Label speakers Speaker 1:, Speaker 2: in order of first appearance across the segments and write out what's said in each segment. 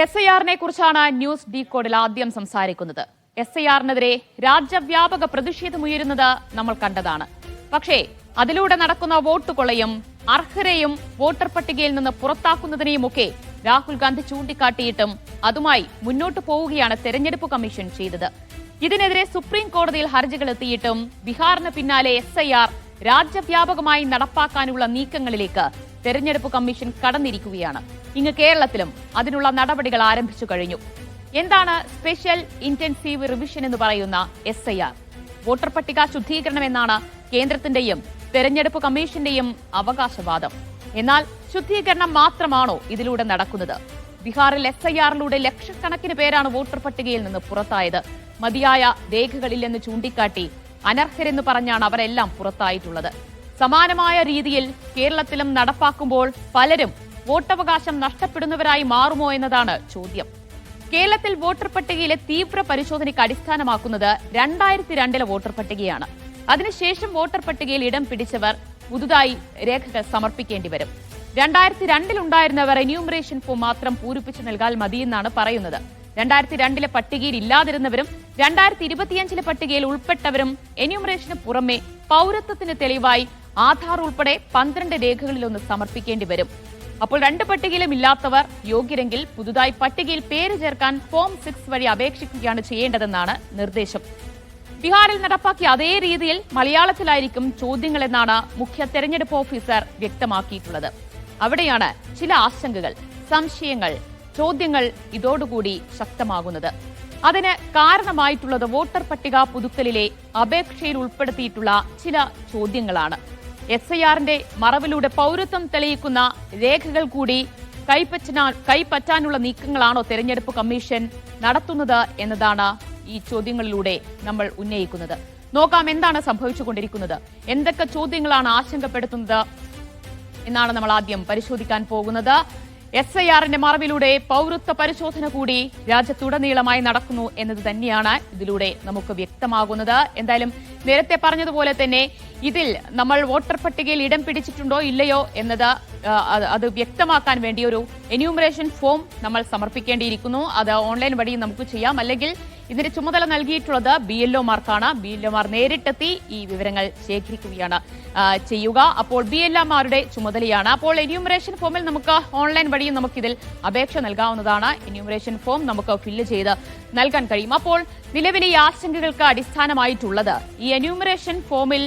Speaker 1: S I ആറിനെ കുറിച്ചാണ് news D കോഡിൽ ആദ്യം സംസാരിക്കുന്നത്. എസ് ഐ ആറിനെതിരെ രാജ്യവ്യാപക പ്രതിഷേധമുയരുന്നത് നമ്മൾ കണ്ടതാണ്. പക്ഷേ അതിലൂടെ നടക്കുന്ന വോട്ട് കൊള്ളയും അർഹരെയും വോട്ടർ പട്ടികയിൽ നിന്ന് പുറത്താക്കുന്നതിനെയുമൊക്കെ രാഹുൽ ഗാന്ധി ചൂണ്ടിക്കാട്ടിയിട്ടും അതുമായി മുന്നോട്ടു പോവുകയാണ് തെരഞ്ഞെടുപ്പ് കമ്മീഷൻ ചെയ്തത്. ഇതിനെതിരെ സുപ്രീം കോടതിയിൽ ഹർജികൾ എത്തിയിട്ടും ബീഹാറിന് പിന്നാലെ എസ് ഐ ആർ രാജ്യവ്യാപകമായി നടപ്പാക്കാനുള്ള നീക്കങ്ങളിലേക്ക് തെരഞ്ഞെടുപ്പ് കമ്മീഷൻ കടന്നിരിക്കുകയാണ്. ഇങ്ങ് കേരളത്തിലും അതിനുള്ള നടപടികൾ ആരംഭിച്ചു കഴിഞ്ഞു. എന്താണ് സ്പെഷ്യൽ ഇന്റൻസീവ് റിവിഷൻ എന്ന് പറയുന്ന എസ് ഐ ആർ? വോട്ടർ പട്ടിക ശുദ്ധീകരണം എന്നാണ് കേന്ദ്രത്തിന്റെയും തെരഞ്ഞെടുപ്പ് കമ്മീഷന്റെയും അവകാശവാദം. എന്നാൽ ശുദ്ധീകരണം മാത്രമാണോ ഇതിലൂടെ നടക്കുന്നത്? ബീഹാറിൽ എസ് ഐ ആറിലൂടെ ലക്ഷക്കണക്കിന് പേരാണ് വോട്ടർ പട്ടികയിൽ നിന്ന് പുറത്തായത്. മതിയായ രേഖകളില്ലെന്ന് ചൂണ്ടിക്കാട്ടി അനർഹരെന്ന് പറഞ്ഞാണ് അവരെല്ലാം പുറത്തായിട്ടുള്ളത്. സമാനമായ രീതിയിൽ കേരളത്തിലും നടപ്പാക്കുമ്പോൾ പലരും വോട്ടവകാശം നഷ്ടപ്പെടുന്നവരായി മാറുമോ എന്നതാണ് ചോദ്യം. കേരളത്തിൽ വോട്ടർ പട്ടികയിലെ തീവ്ര പരിശോധനയ്ക്ക് അടിസ്ഥാനമാക്കുന്നത് രണ്ടായിരത്തി രണ്ടിലെ വോട്ടർ പട്ടികയാണ്. അതിനുശേഷം വോട്ടർ പട്ടികയിൽ ഇടം പിടിച്ചവർ പുതുതായി രേഖകൾ സമർപ്പിക്കേണ്ടി വരും. രണ്ടായിരത്തി രണ്ടിലുണ്ടായിരുന്നവർ എന്യൂമറേഷൻ ഫോം മാത്രം പൂരിപ്പിച്ചു നൽകാൽ മതിയെന്നാണ് പറയുന്നത്. രണ്ടായിരത്തി രണ്ടിലെ പട്ടികയിൽ ഇല്ലാതിരുന്നവരും രണ്ടായിരത്തി ഇരുപത്തിയഞ്ചിലെ പട്ടികയിൽ ഉൾപ്പെട്ടവരും എന്യൂമറേഷന് പുറമെ പൌരത്വത്തിന് തെളിവായി ആധാർ ഉൾപ്പെടെ പന്ത്രണ്ട് രേഖകളിലൊന്ന് സമർപ്പിക്കേണ്ടി വരും. അപ്പോൾ രണ്ട് പട്ടികയിലും ഇല്ലാത്തവർ യോഗ്യരെങ്കിൽ പുതുതായി പട്ടികയിൽ പേര് ചേർക്കാൻ ഫോം സിക്സ് വഴി അപേക്ഷിക്കുകയാണ് ചെയ്യേണ്ടതെന്നാണ് നിർദ്ദേശം. ബീഹാറിൽ നടപ്പാക്കിയ അതേ രീതിയിൽ മലയാളത്തിലായിരിക്കും ചോദ്യങ്ങളെന്നാണ് മുഖ്യ തെരഞ്ഞെടുപ്പ് ഓഫീസർ വ്യക്തമാക്കിയിട്ടുള്ളത്. അവിടെയാണ് ചില ആശങ്കകൾ സംശയങ്ങൾ ചോദ്യങ്ങൾ ഇതോടുകൂടി ശക്തമാകുന്നത്. അതിന് കാരണമായിട്ടുള്ളത് വോട്ടർ പട്ടിക പുതുക്കലിലെ അപേക്ഷയിൽ ഉൾപ്പെടുത്തിയിട്ടുള്ള ചില ചോദ്യങ്ങളാണ്. എസ് ഐ ആറിന്റെ മറവിലൂടെ പൗരത്വം തെളിയിക്കുന്ന രേഖകൾ കൂടി കൈപ്പറ്റാ കൈപ്പറ്റാനുള്ള നീക്കങ്ങളാണോ തെരഞ്ഞെടുപ്പ് കമ്മീഷൻ നടത്തുന്നത് എന്നതാണ് ഈ ചോദ്യങ്ങളിലൂടെ നമ്മൾ ഉന്നയിക്കുന്നത്. നോക്കാം എന്താണ് സംഭവിച്ചുകൊണ്ടിരിക്കുന്നത്. എന്തൊക്കെ ചോദ്യങ്ങളാണ് ആശങ്കപ്പെടുത്തുന്നത് എന്നാണ് നമ്മൾ ആദ്യം പരിശോധിക്കാൻ പോകുന്നത്. എസ് ഐ ആറിന്റെ മറവിലൂടെ പൗരത്വ പരിശോധന കൂടി രാജ്യത്തുടനീളമായി നടക്കുന്നു എന്നത് തന്നെയാണ് ഇതിലൂടെ നമുക്ക് വ്യക്തമാകുന്നത്. എന്തായാലും നേരത്തെ പറഞ്ഞതുപോലെ തന്നെ ഇതിൽ നമ്മൾ വോട്ടർ പട്ടികയിൽ ഇടം പിടിച്ചിട്ടുണ്ടോ ഇല്ലയോ എന്നത് അത് വ്യക്തമാക്കാൻ വേണ്ടി ഒരു എന്യൂമറേഷൻ ഫോം നമ്മൾ സമർപ്പിക്കേണ്ടിയിരിക്കുന്നു. അത് ഓൺലൈൻ വഴി നമുക്ക് ചെയ്യാം. അല്ലെങ്കിൽ ഇതിന്റെ ചുമതല നൽകിയിട്ടുള്ളത് ബി എൽ ഒമാർക്കാണ് ബി എൽ ഒമാർ നേരിട്ടെത്തി ഈ വിവരങ്ങൾ ശേഖരിക്കുകയാണ് ചെയ്യുക. അപ്പോൾ ബി എൽ ഒമാരുടെ ചുമതലയാണ്. അപ്പോൾ എന്യൂമറേഷൻ ഫോമിൽ നമുക്ക് ഓൺലൈൻ വഴിയും നമുക്ക് ഇതിൽ അപേക്ഷ നൽകാവുന്നതാണ്. എന്യൂമറേഷൻ ഫോം നമുക്ക് ഫില്ല് ചെയ്ത് നൽകാൻ കഴിയും. അപ്പോൾ നിലവിലെ ഈ ആശങ്കകൾക്ക് അടിസ്ഥാനമായിട്ടുള്ളത് ഈ എന്യൂമറേഷൻ ഫോമിൽ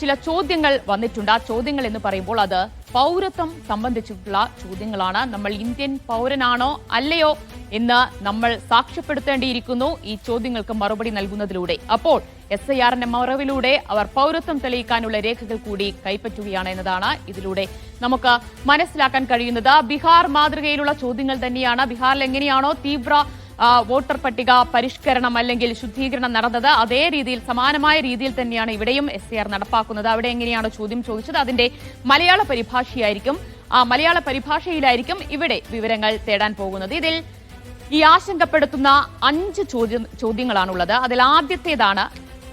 Speaker 1: ചില ചോദ്യങ്ങൾ വന്നിട്ടുണ്ട്. ആ ചോദ്യങ്ങൾ എന്ന് പറയുമ്പോൾ അത് പൗരത്വം സംബന്ധിച്ചിട്ടുള്ള ചോദ്യങ്ങളാണ്. നമ്മൾ ഇന്ത്യൻ പൗരനാണോ അല്ലയോ എന്ന് നമ്മൾ സാക്ഷ്യപ്പെടുത്തേണ്ടിയിരിക്കുന്നു ഈ ചോദ്യങ്ങൾക്ക് മറുപടി നൽകുന്നതിലൂടെ. അപ്പോൾ എസ് ഐ ആറിന്റെ മറവിലൂടെ അവർ പൗരത്വം തെളിയിക്കാനുള്ള രേഖകൾ കൂടി കൈപ്പറ്റുകയാണ് എന്നതാണ് ഇതിലൂടെ നമുക്ക് മനസ്സിലാക്കാൻ കഴിയുന്നത്. ബീഹാർ മാതൃകയിലുള്ള ചോദ്യങ്ങൾ തന്നെയാണ്. ബീഹാറിൽ എങ്ങനെയാണോ തീവ്ര വോട്ടർ പട്ടിക പരിഷ്കരണം അല്ലെങ്കിൽ ശുദ്ധീകരണം നടന്നത് അതേ രീതിയിൽ സമാനമായ രീതിയിൽ തന്നെയാണ് ഇവിടെയും എസ് സി ആർ നടപ്പാക്കുന്നത്. അവിടെ എങ്ങനെയാണ് ചോദ്യം ചോദിച്ചത്? അതിന്റെ മലയാള പരിഭാഷയായിരിക്കും. ആ മലയാള പരിഭാഷയിലായിരിക്കും ഇവിടെ വിവരങ്ങൾ തേടാൻ പോകുന്നത്. ഇതിൽ ഈ ആശങ്കപ്പെടുത്തുന്ന അഞ്ച് ചോദ്യം ചോദ്യങ്ങളാണുള്ളത്. അതിൽ ആദ്യത്തേതാണ്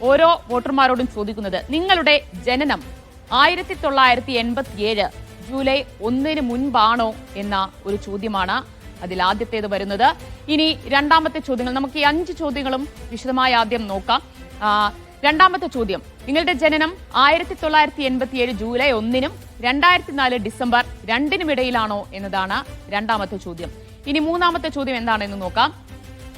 Speaker 1: ഓരോ വോട്ടർമാരോടും ചോദിക്കുന്നത് നിങ്ങളുടെ ജനനം ആയിരത്തി തൊള്ളായിരത്തി എൺപത്തിയേഴ് ജൂലൈ ഒന്നിന് മുൻപാണോ? എന്ന ഒരു ചോദ്യമാണ്. അതിൽ ആദ്യത്തേത് വരുന്നത്. ഇനി രണ്ടാമത്തെ ചോദ്യങ്ങൾ. നമുക്ക് ഈ അഞ്ച് ചോദ്യങ്ങളും വിശദമായി ആദ്യം നോക്കാം. രണ്ടാമത്തെ ചോദ്യം. നിങ്ങളുടെ ജനനം ആയിരത്തി തൊള്ളായിരത്തി എൺപത്തിയേഴ് ജൂലൈ ഒന്നിനും രണ്ടായിരത്തി നാല് ഡിസംബർ രണ്ടിനും ഇടയിലാണോ എന്നതാണ് രണ്ടാമത്തെ ചോദ്യം. ഇനി മൂന്നാമത്തെ ചോദ്യം എന്താണെന്ന് നോക്കാം.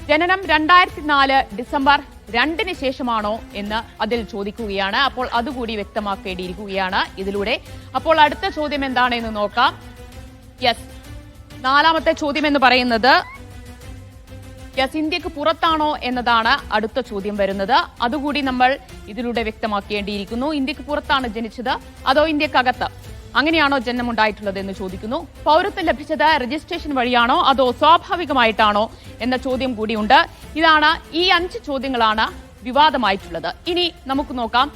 Speaker 1: ജനനം രണ്ടായിരത്തി നാല് ഡിസംബർ രണ്ടിന് ശേഷമാണോ എന്ന് അതിൽ ചോദിക്കുകയാണ്. അപ്പോൾ അതുകൂടി വ്യക്തമാക്കേണ്ടിയിരിക്കുകയാണ് ഇതിലൂടെ. അപ്പോൾ അടുത്ത ചോദ്യം എന്താണെന്ന് നോക്കാം. യെസ് നാലാമത്തെ ചോദ്യം എന്ന് പറയുന്നത് യെസ് ഇന്ത്യയ്ക്ക് പുറത്താണോ എന്നതാണ് അടുത്ത ചോദ്യം വരുന്നത്. അതുകൂടി നമ്മൾ ഇതിലൂടെ വ്യക്തമാക്കേണ്ടിയിരിക്കുന്നു. ഇന്ത്യയ്ക്ക് പുറത്താണ് ജനിച്ചത് അതോ ഇന്ത്യക്കകത്ത്? അങ്ങനെയാണോ ജന്മമുണ്ടായിട്ടുള്ളത് എന്ന് ചോദിക്കുന്നു. പൗരത്വം ലഭിച്ചത് രജിസ്ട്രേഷൻ വഴിയാണോ അതോ സ്വാഭാവികമായിട്ടാണോ എന്ന ചോദ്യം കൂടിയുണ്ട്. ഇതാണ് ഈ അഞ്ച് ചോദ്യങ്ങളാണ് വിവാദമായിട്ടുള്ളത്. ഇനി നമുക്ക് നോക്കാം.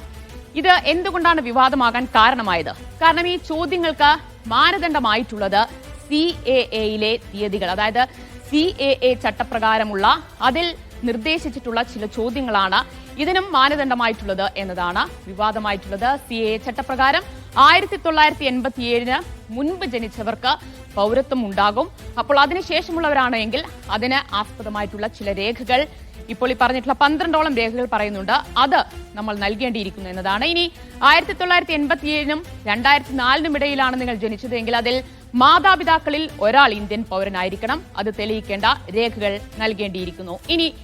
Speaker 1: ഇത് എന്തുകൊണ്ടാണ് വിവാദമാകാൻ കാരണമായത്? കാരണം ഈ ചോദ്യങ്ങൾക്ക് മാനദണ്ഡമായിട്ടുള്ളത് സി എ എയിലെ തീയതികൾ അതായത് സി എ എ ചട്ടപ്രകാരമുള്ള അതിൽ നിർദ്ദേശിച്ചിട്ടുള്ള ചില ചോദ്യങ്ങളാണ് ഇതിനും മാനദണ്ഡമായിട്ടുള്ളത് എന്നതാണ് വിവാദമായിട്ടുള്ളത്. സി എ ചട്ടപ്രകാരം ആയിരത്തി തൊള്ളായിരത്തി എൺപത്തിയേഴിന് മുൻപ് ജനിച്ചവർക്ക് പൗരത്വം ഉണ്ടാകും അപ്പോൾ അതിനുശേഷമുള്ളവരാണ് എങ്കിൽ അതിന് ആസ്പദമായിട്ടുള്ള ചില രേഖകൾ. ഇപ്പോൾ ഈ പറഞ്ഞിട്ടുള്ള പന്ത്രണ്ടോളം രേഖകൾ പറയുന്നുണ്ട്. അത് നമ്മൾ നൽകേണ്ടിയിരിക്കുന്നു എന്നതാണ്. ഇനി ആയിരത്തി തൊള്ളായിരത്തി എൺപത്തി ഏഴിനും രണ്ടായിരത്തി നാലിനും ഇടയിലാണ് നിങ്ങൾ ജനിച്ചതെങ്കിൽ അതിൽ മാതാപിതാക്കളിൽ ഒരാൾ ഇന്ത്യൻ പൗരനായിരിക്കണം. അത് തെളിയിക്കേണ്ട രേഖകൾ നൽകേണ്ടിയിരിക്കുന്നു. ഇനി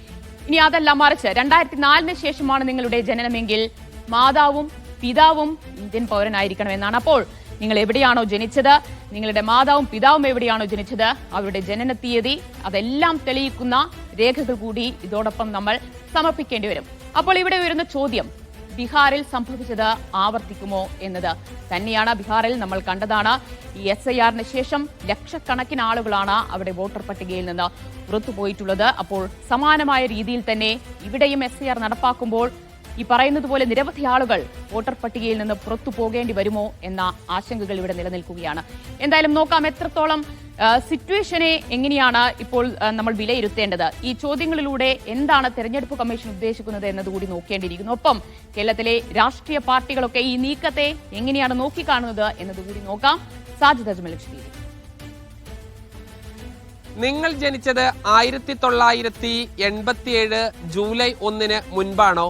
Speaker 1: ഇനി അതല്ല മറിച്ച് രണ്ടായിരത്തി നാലിന് ശേഷമാണ് നിങ്ങളുടെ ജനനമെങ്കിൽ മാതാവും പിതാവും ഇന്ത്യൻ പൗരനായിരിക്കണം എന്നാണ്. അപ്പോൾ നിങ്ങൾ എവിടെയാണോ ജനിച്ചത്? നിങ്ങളുടെ മാതാവും പിതാവും എവിടെയാണോ ജനിച്ചത്? അവരുടെ ജനന തീയതി അതെല്ലാം തെളിയിക്കുന്ന രേഖകൾ കൂടി ഇതോടൊപ്പം നമ്മൾ സമർപ്പിക്കേണ്ടി വരും. അപ്പോൾ ഇവിടെ വരുന്ന ചോദ്യം ബീഹാറിൽ സംഭവിച്ചത് ആവർത്തിക്കുമോ എന്നത്? തന്നെയാണ് ബീഹാറിൽ നമ്മൾ കണ്ടതാണ്. ഈ എസ് ഐ ആറിന് ശേഷം ലക്ഷക്കണക്കിന് ആളുകളാണ് അവിടെ വോട്ടർ പട്ടികയിൽ നിന്ന് പുറത്തുപോയിട്ടുള്ളത്. അപ്പോൾ സമാനമായ രീതിയിൽ തന്നെ ഇവിടെയും എസ് ഐ ആർ നടപ്പാക്കുമ്പോൾ ഈ പറയുന്നത് പോലെ നിരവധി ആളുകൾ വോട്ടർ പട്ടികയിൽ നിന്ന് പുറത്തു പോകേണ്ടി വരുമോ എന്ന ആശങ്കകൾ ഇവിടെ നിലനിൽക്കുകയാണ്. എന്തായാലും നോക്കാം എത്രത്തോളം സിറ്റുവേഷനെ എങ്ങനെയാണ് ഇപ്പോൾ നമ്മൾ വിലയിരുത്തേണ്ടത്? ഈ ചോദ്യങ്ങളിലൂടെ എന്താണ് തെരഞ്ഞെടുപ്പ് കമ്മീഷൻ ഉദ്ദേശിക്കുന്നത് എന്നതുകൂടി നോക്കേണ്ടിയിരിക്കുന്നു. ഒപ്പം കേരളത്തിലെ രാഷ്ട്രീയ പാർട്ടികളൊക്കെ ഈ നീക്കത്തെ എങ്ങനെയാണ് നോക്കിക്കാണുന്നത് എന്നതുകൂടി നോക്കാം. സാജിദ് അജ്മൽ
Speaker 2: നിങ്ങൾ ജനിച്ചത് ആയിരത്തി തൊള്ളായിരത്തി എൺപത്തിയേഴ് ജൂലൈ ഒന്നിന് മുൻപാണോ?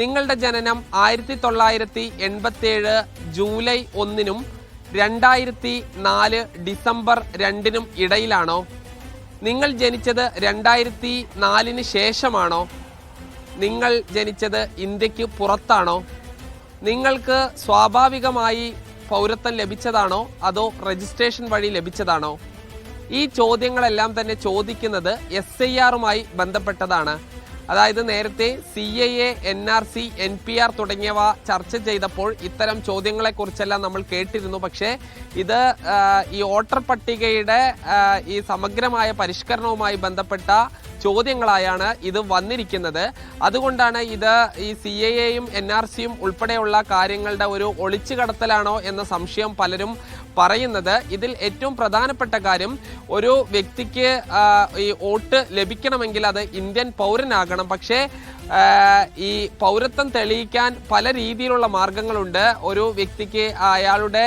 Speaker 2: നിങ്ങളുടെ ജനനം ആയിരത്തി തൊള്ളായിരത്തി എൺപത്തിയേഴ് ജൂലൈ ഒന്നിനും രണ്ടായിരത്തി നാല് ഡിസംബർ രണ്ടിനും ഇടയിലാണോ? നിങ്ങൾ ജനിച്ചത് രണ്ടായിരത്തി നാലിന് ശേഷമാണോ? നിങ്ങൾ ജനിച്ചത് ഇന്ത്യയ്ക്ക് പുറത്താണോ? നിങ്ങൾക്ക് സ്വാഭാവികമായി പൗരത്വം ലഭിച്ചതാണോ? അതോ രജിസ്ട്രേഷൻ വഴി ലഭിച്ചതാണോ? ഈ ചോദ്യങ്ങളെല്ലാം തന്നെ ചോദിക്കുന്നത് എസ് ഐ ആറുമായി ബന്ധപ്പെട്ടതാണ്. അതായത് നേരത്തെ C A A N R C N P R തുടങ്ങിയവ ചർച്ച ചെയ്തപ്പോൾ ഇത്തരം ചോദ്യങ്ങളെക്കുറിച്ചെല്ലാം നമ്മൾ കേട്ടിരുന്നു. പക്ഷേ ഇത് ഈ വോട്ടർ പട്ടികയുടെ ഈ സമഗ്രമായ പരിഷ്കരണവുമായി ബന്ധപ്പെട്ട ചോദ്യങ്ങളായാണ് ഇത് വന്നിരിക്കുന്നത്. അതുകൊണ്ടാണ് ഇത് ഈ സി എ എയും എൻ ആർ സിയും ഉൾപ്പെടെയുള്ള കാര്യങ്ങളുടെ ഒരു ഒളിച്ചു കടത്തലാണോ എന്ന സംശയം പലരും പറയുന്നത് ഇതിൽ ഏറ്റവും പ്രധാനപ്പെട്ട കാര്യം ഒരു വ്യക്തിക്ക് ഈ വോട്ട് ലഭിക്കണമെങ്കിൽ അത് ഇന്ത്യൻ പൗരനാകണം. പക്ഷേ ഈ പൗരത്വം തെളിയിക്കാൻ പല രീതിയിലുള്ള മാർഗങ്ങളുണ്ട്. ഒരു വ്യക്തിക്ക് അയാളുടെ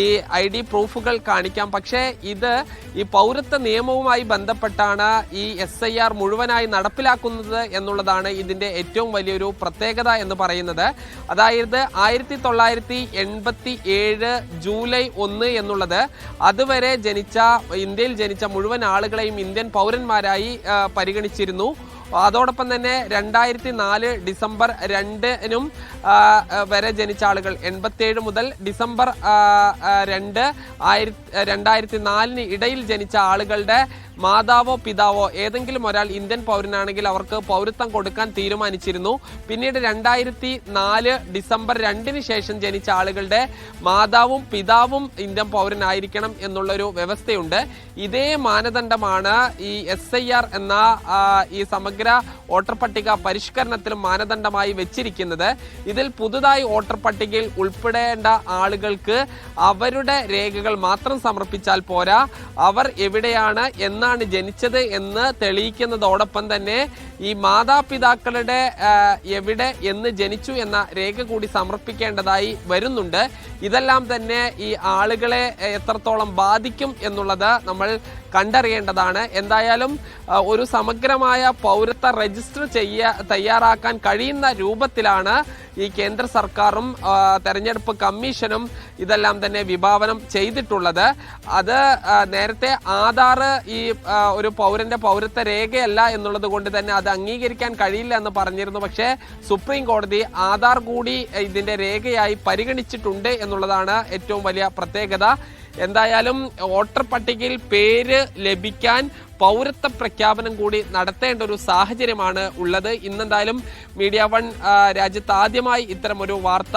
Speaker 2: ഈ ഐ ഡി പ്രൂഫുകൾ കാണിക്കാം. പക്ഷേ ഇത് ഈ പൗരത്വ നിയമവുമായി ബന്ധപ്പെട്ടാണ് ഈ എസ് ഐ ആർ മുഴുവനായി നടപ്പിലാക്കുന്നത് എന്നുള്ളതാണ് ഇതിന്റെ ഏറ്റവും വലിയൊരു പ്രത്യേകത എന്ന് പറയുന്നത്. അതായത് ആയിരത്തി തൊള്ളായിരത്തി എൺപത്തി ഏഴ് ജൂലൈ ഒന്ന് എന്നുള്ളത്. അതുവരെ ജനിച്ച ഇന്ത്യയിൽ ജനിച്ച മുഴുവൻ ആളുകളെയും ഇന്ത്യൻ പൗരന്മാരായി പരിഗണിച്ചിരുന്നു. അതോടൊപ്പം തന്നെ രണ്ടായിരത്തി നാല് ഡിസംബർ രണ്ടിനും വരെ ജനിച്ച ആളുകൾ എൺപത്തേഴ് മുതൽ ഡിസംബർ രണ്ട് ആയിരത്തി രണ്ടായിരത്തി നാലിന് ഇടയിൽ ജനിച്ച ആളുകളുടെ മാതാവോ പിതാവോ ഏതെങ്കിലും ഒരാൾ ഇന്ത്യൻ പൗരനാണെങ്കിൽ അവർക്ക് പൗരത്വം കൊടുക്കാൻ തീരുമാനിച്ചിരുന്നു. പിന്നീട് രണ്ടായിരത്തി നാല് ഡിസംബർ രണ്ടിന് ശേഷം ജനിച്ച ആളുകളുടെ മാതാവും പിതാവും ഇന്ത്യൻ പൗരനായിരിക്കണം എന്നുള്ളൊരു വ്യവസ്ഥയുണ്ട്. ഇതേ മാനദണ്ഡമാണ് ഈ എസ് ഐ ആർ എന്ന ഈ സമഗ്ര വോട്ടർ പട്ടിക പരിഷ്കരണത്തിലും മാനദണ്ഡമായി വെച്ചിരിക്കുന്നത്. ഇതിൽ പുതുതായി വോട്ടർ പട്ടികയിൽ ഉൾപ്പെടേണ്ട ആളുകൾക്ക് അവരുടെ രേഖകൾ മാത്രം സമർപ്പിച്ചാൽ പോരാ. അവർ എവിടെയാണ് എന്നാണ് ജനിച്ചത് എന്ന് തെളിയിക്കുന്നതോടൊപ്പം തന്നെ ഈ മാതാപിതാക്കളുടെ എവിടെ എന്ന് ജനിച്ചു എന്ന രേഖ കൂടി സമർപ്പിക്കേണ്ടതായി വരുന്നുണ്ട്. ഇതെല്ലാം തന്നെ ഈ ആളുകളെ എത്രത്തോളം ബാധിക്കും എന്നുള്ളത് നമ്മൾ കണ്ടറിയേണ്ടതാണ്. എന്തായാലും ഒരു സമഗ്രമായ പൗരത്വ രജിസ്റ്റർ ചെയ്യ തയ്യാറാക്കാൻ കഴിയുന്ന രൂപത്തിലാണ് ഈ കേന്ദ്ര സർക്കാരും തെരഞ്ഞെടുപ്പ് കമ്മീഷനും ഇതെല്ലാം തന്നെ വിഭാവനം ചെയ്തിട്ടുള്ളത്. അത് നേരത്തെ ആധാർ ഈ ഒരു പൗരന്റെ പൗരത്വ രേഖയല്ല എന്നുള്ളത് കൊണ്ട് തന്നെ അത് അംഗീകരിക്കാൻ കഴിയില്ല എന്ന് പറഞ്ഞിരുന്നു. പക്ഷേ സുപ്രീം കോടതി ആധാർ കൂടി ഇതിന്റെ രേഖയായി പരിഗണിച്ചിട്ടുണ്ട് എന്നുള്ളതാണ് ഏറ്റവും വലിയ പ്രത്യേകത. എന്തായാലും വോട്ടർ പട്ടികയിൽ പേര് ലഭിക്കാൻ പൗരത്വ പ്രഖ്യാപനം കൂടി നടത്തേണ്ട ഒരു സാഹചര്യമാണ് ഉള്ളത്. ഇന്നെന്തായാലും മീഡിയ വൺ രാജ്യത്ത് ആദ്യമായി ഇത്തരം ഒരു വാർത്ത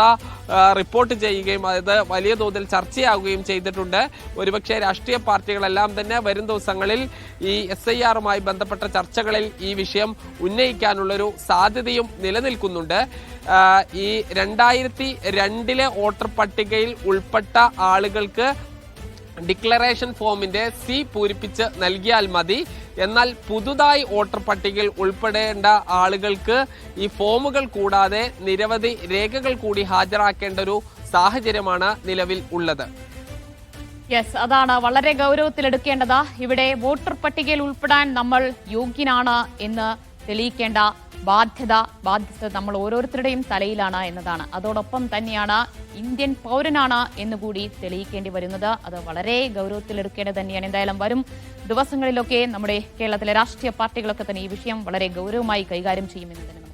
Speaker 2: റിപ്പോർട്ട് ചെയ്യുകയും അത് വലിയ തോതിൽ ചർച്ചയാവുകയും ചെയ്തിട്ടുണ്ട്. ഒരുപക്ഷെ രാഷ്ട്രീയ പാർട്ടികളെല്ലാം തന്നെ വരും ദിവസങ്ങളിൽ ഈ എസ് ഐ ആറുമായി ബന്ധപ്പെട്ട ചർച്ചകളിൽ ഈ വിഷയം ഉന്നയിക്കാനുള്ളൊരു സാധ്യതയും നിലനിൽക്കുന്നുണ്ട്. ഈ രണ്ടായിരത്തി രണ്ടിലെ വോട്ടർ പട്ടികയിൽ ഉൾപ്പെട്ട ആളുകൾക്ക് ഡിക്ലറേഷൻ ഫോമിന്റെ സി പൂരിപ്പിച്ച് നൽകിയാൽ മതി. എന്നാൽ പുതുതായി വോട്ടർ പട്ടികയിൽ ഉൾപ്പെടേണ്ട ആളുകൾക്ക് ഈ ഫോമുകൾ കൂടാതെ നിരവധി രേഖകൾ കൂടി ഹാജരാക്കേണ്ട ഒരു സാഹചര്യമാണ് നിലവിൽ ഉള്ളത്.
Speaker 1: യെസ് അതാണ് വളരെ ഗൗരവത്തിലെടുക്കേണ്ടത്. ഇവിടെ വോട്ടർ പട്ടികയിൽ ഉൾപ്പെടാൻ നമ്മൾ യോഗ്യനാണ് എന്ന് തെളിയിക്കേണ്ട ബാധ്യത ബാധ്യത നമ്മൾ ഓരോരുത്തരുടെയും തലയിലാണ് എന്നതാണ്. അതോടൊപ്പം തന്നെയാണ് ഇന്ത്യൻ പൗരനാണ് എന്നുകൂടി തെളിയിക്കേണ്ടി വരുന്നത്. അത് വളരെ ഗൗരവത്തിലെടുക്കേണ്ടത് തന്നെയാണ്. എന്തായാലും വരും ദിവസങ്ങളിലൊക്കെ നമ്മുടെ കേരളത്തിലെ രാഷ്ട്രീയ പാർട്ടികളൊക്കെ തന്നെ ഈ വിഷയം വളരെ ഗൗരവമായി കൈകാര്യം ചെയ്യുമെന്ന് തന്നെ